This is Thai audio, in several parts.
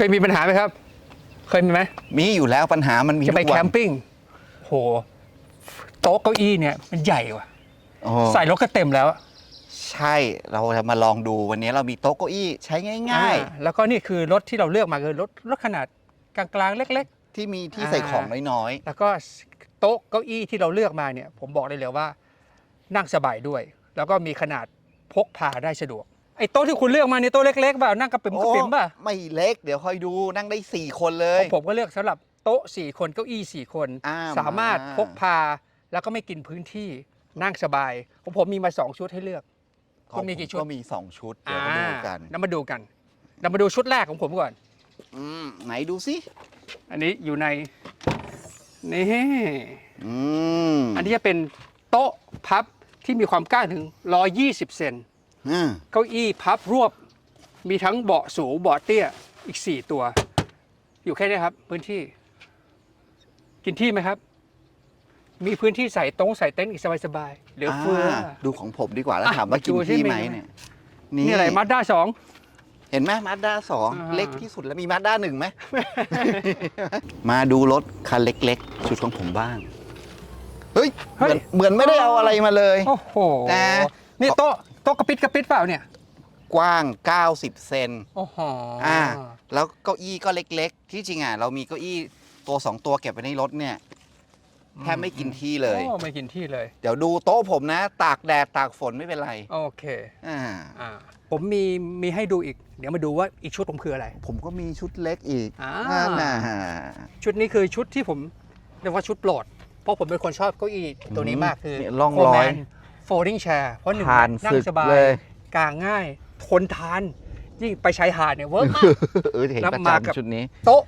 เคยมีปัญหาไหมครับ เคยมีไหมมีอยู่แล้วปัญหามันมีจะไปทุกแควันมปิ้งโหโต๊ะเก้าอี้เนี่ยมันใหญ่ว่ะ โอ้ใส่รถก็เต็มแล้วอะใช่เราจะมาลองดูวันนี้เรามีโต๊ะเก้าอี้ใช้ง่าย อ่แล้วก็นี่คือรถที่เราเลือกมาคือรถรถขนาดกลางๆเล็ก ๆ ที่มีที่ใส่ของน้อยๆ แล้วก็โต๊ะเก้าอี้ที่เราเลือกมาเนี่ย ผมบอกได้เลยว่า นั่งสบายด้วย แล้วก็มีขนาดพกพาได้สะดวก ไอ้โต๊ะที่คุณเลือกมาเนี่ยโต๊ะเล็กๆเปล่านั่งกระปิ่มๆกระปิ่มป่ะโอ้ไม่เล็ก เดี๋ยวค่อยดูนั่งได้ 4 คนเลยผมก็เลือกสำหรับโต๊ะสี่คนเก้าอี้สี่คน อ่าสามารถมา พกพาแล้วก็ไม่กินพื้นที่นั่งสบายของผมมีมาสองชุดให้เลือกของมีกี่ชุด ก็มี 2 ชุด เดี๋ยวมาดูกันอ่าเรามาดูกัน เรามาดูชุดแรกของผมก่อน อืมไหนดูสิอันนี้อยู่ในนี่อืมอันนี้จะเป็นโต๊ะพับที่มีความกว้างถึง 120 เซน อ่าเก้าอี้พับรวบ มีทั้งเบาะสูงเบาะเตี้ยอีก4ตัว อยู่แค่นี้ครับ พื้นที่ กินที่ไหมครับ มีพื้นที่ใส่โต๊ะใส่เต็นท์อีกสบายๆเหลือเฟือาดูของผมดีกว่าแล้วอะถามว่ากินดูสิที่ไหมมีไหมเนี่ยนี่อะไรมาด้าสอง เห็นไหมมาด้าสองอ่า เล็กที่สุดแล้วมีมาด้าหนึ่งไหม มาดูรถคันเล็กๆ ชุดของผมบ้าง เฮ้ยเหมือนเหมือนไม่ได้เอาอะไรมาเลย โอ้โหนะนี่โต๊ะโต๊ะกระปิดกระปิดเปล่าเนี่ย กว้าง 90 เซนโอ้โหอ่า แล้วเก้าอี้ก็เล็กๆ ที่จริงอะ เรามีเก้าอี้ตัวสองตัวเก็บไว้ในรถเนี่ย แทบไม่กินที่เลย โอ้ไม่กินที่เลย เดี๋ยวดูโต๊ะผมนะ ตากแดดตากฝนไม่เป็นไร โอเค อ่า อ่า ผมมีมีให้ดูอีก เดี๋ยวมาดูว่าอีกชุดผมคืออะไร ผมก็มีชุดเล็กอีกอ่า นั่นน่ะชุดนี้คือชุดที่ผมเรียกว่าชุดโปรด เพราะผมเป็นคนชอบเก้าอี้ตัวนี้มากคือ เนี่ยร่องรอยโฟลดิ้งแชร์เพราะหนึ่งผ่านนั่ศึงกสบายเลย กางง่าย ทนทาน ยิ่งไปชายหาดเนี่ยเวิร์กมาก เออเห็นแล้วประมากับ จำชุดนี้ โต๊ะ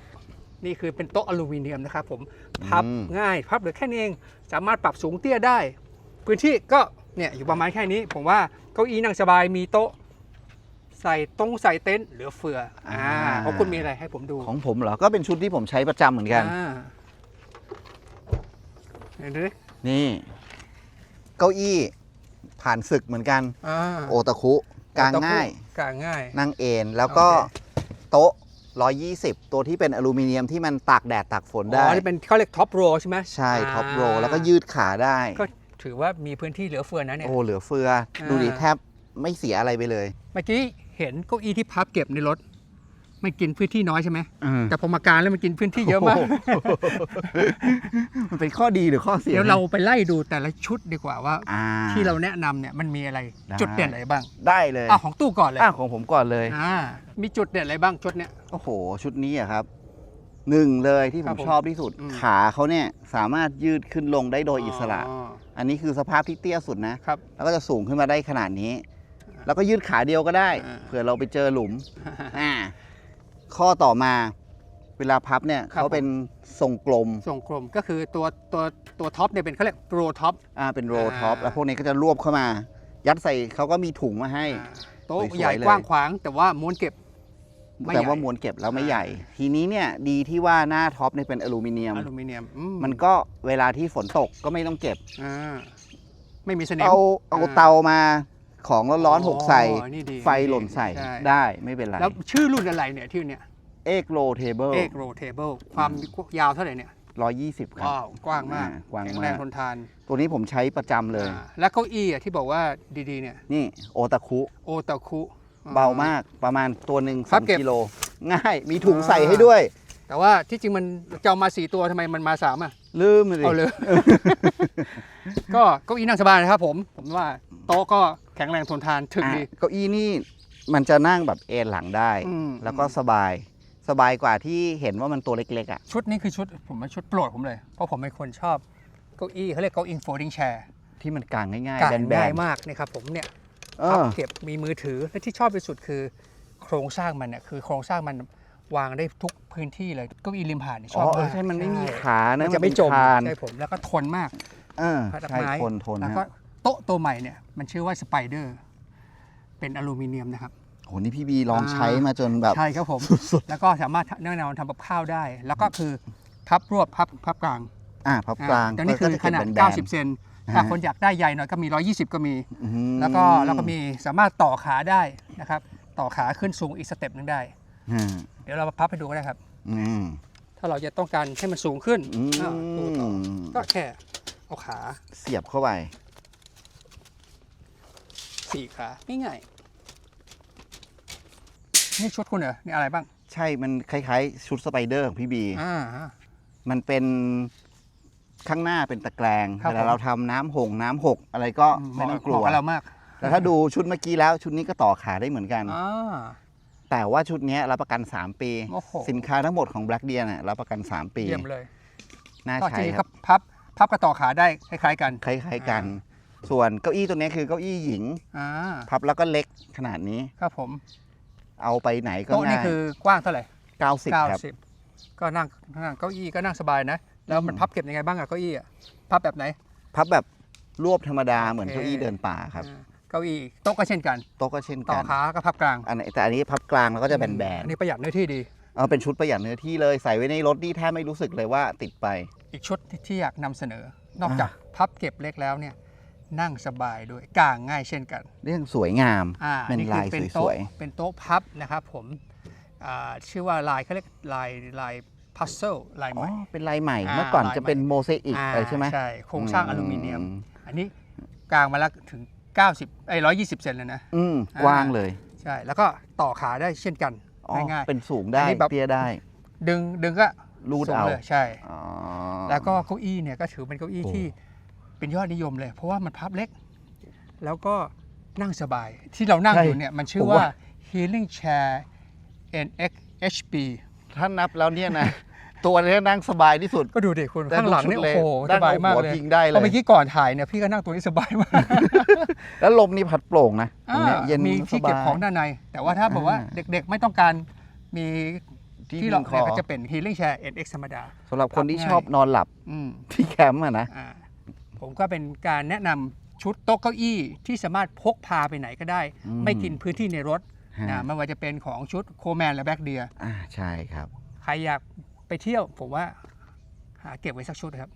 นี่คือเป็นโต๊ะอลูมิเนียมนะครับผม พับอืม ง่าย พับเหลือแค่นี้เอง สามารถปรับสูงเตี้ยได้ พื้นที่ก็เนี่ยอยู่ประมาณแค่นี้ ผมว่าเก้าอี้นั่งสบายมีโต๊ะ ใส่ตรงใส่เต็นท์เหลือเฟืออ่าเพราะคุณมีอะไรให้ผมดู ของผมเหรอ ก็เป็นชุดที่ผมใช้ประจำเหมือนกัน อ่าเห็นไหมนี่ เก้าอี้ ผ่านศึกเหมือนกัน อ่าโอตะคุกางง่ายกางง่าย นั่งเอนแล้วก็โอเค โต๊ะ 120 ตัวที่เป็นอลูมิเนียมที่มันตากแดดตากฝนอ๋ได้ อนี่เป็นเขาเรียกท็อปโรใช่ไหมใช่าท็อปโรแล้วก็ยืดขาได้ ก็ถือว่ามีพื้นที่เหลือเฟือนะเนี่ย โอ้เหลือเฟือ ดูดิอ่า แทบไม่เสียอะไรไปเลย เมื่อกี้เห็นเก้าอี้ที่พับเก็บในรถ ไม่กินพื้นที่น้อยใช่ไหมอืมแต่พอมากางแล้วมันกินพื้นที่เยอะมากมันเป็นข้อดีหรือข้อเสียเดี๋ยวเราไปไล่ดูแต่ละชุดดีกว่าว่า อ่า ที่เราแนะนำเนี่ยมันมีอะไรได้ จุดเด่นอะไรบ้างได้เลยอะของตู้ก่อนเลยอะของผมก่อนเลย อ่ามีจุดเด่นอะไรบ้างชุดเนี้ย โอ้โห ชุดนี้อะครับหนึ่งเลยที่ผครัมบผมชอบที่สุด อืม ขาเขาเนี่ยสามารถยืดขึ้นลงได้โดยอิสระ อันนี้คือสภาพที่เตี้ยสุดนะ ครับ แล้วก็จะสูงขึ้นมาได้ขนาดนี้ แล้วก็ยืดขาเดียวก็ได้ อ่า เผื่อเราไปเจอหลุม อ่า ข้อต่อมาเวลาพับเนี่ยครับ เขาเป็นทรงกลมทรงกลมก็คือตัวตัวตัวท็อปเนี่ยเป็นเขาเรียกโปรท็อป อ่าเป็นโรท็อปอ่า แล้วพวกนี้ก็จะรวบเข้ามา ยัดใส่เขาก็มีถุงมาให้ โต๊ะสวยๆใหญ่เลย กว้างขวาง แต่ว่าม้วนเก็บ ไม่แต่ใหญ่ว่าม้วนเก็บแล้วไม่อ่าใหญ่ ทีนี้เนี่ยดีที่ว่าหน้าท็อปเนี่ยเป็นอลูมิเนียม อลูมิเนียมอืมันก็เวลาที่ฝนตกก็ไม่ต้องเก็บ อ่าไม่มีสนิม เอาเอาอ่า เตามาของร้อนๆหกใส่อ๋อนี่ดีไฟหล่นใส่ช่ได้ไม่เป็นไร แล้วชื่อรุ่นอะไรเนี่ยที่เนี่ย เอ็กโรเทเบิลเอกโรเทเบิลความยาวเท่าไหร่เนี่ยร้อยยี่สิบครับว้าวกว้างมากอ่ากว้างแข็งมากแรงทนทาน ตัวนี้ผมใช้ประจำเลยอ่าแล้วเก้าอี้อะที่บอกว่าดีๆเนี่ยนี่โอตาคุโอตาคุเบามากประมาณตัวหนึ่งครัสาบมเก็บกิโลง่ายมีถุงใส่ให้ด้วย แต่ว่าที่จริงมันจะเอามาสี่ตัวทำไมมันมาสามอะลืมเลยเอาเลยก็เก้าอี้นั่งสบายนะครับ ผม ผมว่าโต๊ะก็แข็งแรงทนทานถึกดีเก้าอี้นี่มันจะนั่งแบบเอนหลังได้อืมแล้วก็สบาย สบายกว่าที่เห็นว่ามันตัวเล็กๆอะ ชุดนี้คือชุดผมว่าชุดโปรดผมเลย เพราะผมเป็นคนชอบเก้าอี้เขาเรียกเก้าอี้ folding chair ที่มันกางง่ายกาๆรแบง่ายนมากนะครับผมเนี่ยๆเอพับอเก็บมีมือถือและที่ชอบที่สุดคือ โครงสร้างมันเนี่ยคือโครงสร้างมันวางได้ทุกพื้นที่เลยเก้าอี้ริมหาดเนี่ยชอ๋ออบเออมากใช่มันไม่มีใช่ขานะมันจะไม่เป็จมคานใช่ผมแล้วก็ทนมาก เออพัดใช่ไม้ทนทนแล้วฮะก็โต๊ะตัวใหม่เนี่ยมันชื่อว่าสไปเดอร์เป็นอลูมิเนียมนะครับโหนี่พี่บีลองอ่าใช้มาจนแบบ ใช่ครับผม แล้วก็สามารถแน่นอนทำกับข้าวได้ แล้วก็คือพับรวบพับพับกลางอ่าพับกลางอ่แต่นี่คือก็จะขนาดเก็บแบนๆ90 เซนถ้าคนอยากได้ใหญ่หน่อยก็มี 120 ก็มีอืมแล้วก็แล้วก็มีสามารถต่อขาได้นะครับ ต่อขาขึ้นสูงอีกสเต็ปหนึงได้อืมเดี๋ยวดี๋ยวเรามาพับให้ดูก็ได้ครับอืมถ้าเราจะต้องการให้มันสูงขึ้นอือ่าดูต่อมก็แค่เอาขาเสียบเข้าไปสี่ขาง่ายๆ นี่ชุดคุณเหรอนี่อะไรบ้าง ใช่มันคล้ายๆ ชุดสไปเดอร์ของพี่บี อ่า มันเป็นข้างหน้าเป็นตะแกรงครับเวลาผม เราทำน้ำหงน้ำหกอะไรก็เหไม่มาะต้องกเหลัมาะวกับเรามากแต่ถ้าดูชุดเมื่อกี้แล้วชุดนี้ก็ต่อขาได้เหมือนกัน อ่า แต่ว่าชุดเนี้ยรับประกัน 3 ปี โอ้โห สินค้าทั้งหมดของ Black Deer เนี่ยรับประกัน 3 ปีเยี่ยมเลยน่าก็ใช้จริงคครัรับบพับพับกระต่อขาได้คล้ายๆกันคล้ายๆกัน ส่วนเก้าอี้ตัวเนี้ยคือเก้าอี้หญิง อ่าพับแล้วก็เล็กขนาดนี้ ครับผม เอาไปไหนก็โต๊ะนี่ง่ายคือกว้างเท่าไหร่90ครับ90ก็นั่งนั่งเก้าอี้ก็นั่งสบายนะ แล้วมันพับเก็บยังไงบ้างอะเก้าอี้อะพับแบบไหน พับแบบรวบธรรมดาเหมือนโอเค เก้าอี้เดินป่าครับอ่าเก้าอี้โต๊ะก็เช่นกัน โต๊ะก็เช่นต่อกันขาก็พับกลางอันนี้แต่อันนี้พับกลางแล้วก็จะแบนอันนี้ประหยัดเนื้อที่ดี ๆเอาเป็นชุดประหยัดเนื้อที่เลยใส่ไว้ในรถนี่แทบไม่รู้สึกเลยว่าติดไป อีกชุดที่ที่อยากนำเสนอ นอกอ่าจากพับเก็บเล็กแล้วเนี่ย นั่งสบายด้วยกางง่ายเช่นกัน เรื่องสวยงามอ่าเป็นนี่ลายคือเป็นสโต๊ะวยเป็นโต๊ะพับนะครับผมอ่าชื่อว่าลายเขาเรียกลายลายพัซเซิลลายๆใหอ๋อม่ เป็นลายใหม่ อ่าเมื่อก่อนลายจะเป็นใหม่โมเสอิกอ่าอะไรใช่ไหมใช่โครงสร้างอลูมิเนียมอือันนี้กลางมาแล้วถึง 90ไอ้120 เซนเลยนะ อืมอ่ากว้างเลยใช่แล้วก็ต่อขาได้เช่นกัน อ๋อง่ายเป็นสูงได้อันนี้แบบ เตี้ยได้ๆดึงดึงก็รูดสูงเอาเลยใช่ อ๋อ แล้วก็เก้าอี้เนี่ยก็ถือเป็นเก้าอี้โอ้ ที่ เป็นยอดนิยมเลย เพราะว่ามันพับเล็ก แล้วก็นั่งสบาย ที่เรานั่งอยู่เนี่ยมันชื่อว่า Healing Chair NX HP ถ้านับแล้วเนี่ยนะ ตัวเนี้นั่งสบายที่สุด ก็ดูดิคุณแต่ข้างหลังเนี่ยดูโอ้ชุดโหเลยสบายมากด้านเลยหัวพิงได้เลยพอเมื่อกี้ก่อนถ่ายเนี่ยพี่ก็นั่งตัวนี้สบายมาก แล้วลมนี่พัดโปร่งนะตรงเนี้ยอ่าเย็นมีที่เก็บสายของด้านใน แต่ว่าถ้าบอกว่าอ่า เด็กๆไม่ต้องการมีที่ที่เราดึงคอเนี่ยก็จะเป็น Healing Chair NX ธรรมดา สำหรับคนที่พับง่ายชอบนอนหลับอืมที่แคมป์อะนะ อ่า ผมก็เป็นการแนะนำชุดโต๊ะเก้าอี้ที่สามารถพกพาไปไหนก็ได้ อืม ไม่กินพื้นที่ในรถฮะนะไม่ว่าจะเป็นของชุดโคแมนและแบ็กเดียอ่าใช่ครับ ใครอยากไปเที่ยว ผมว่าหาเก็บไว้สักชุดครับ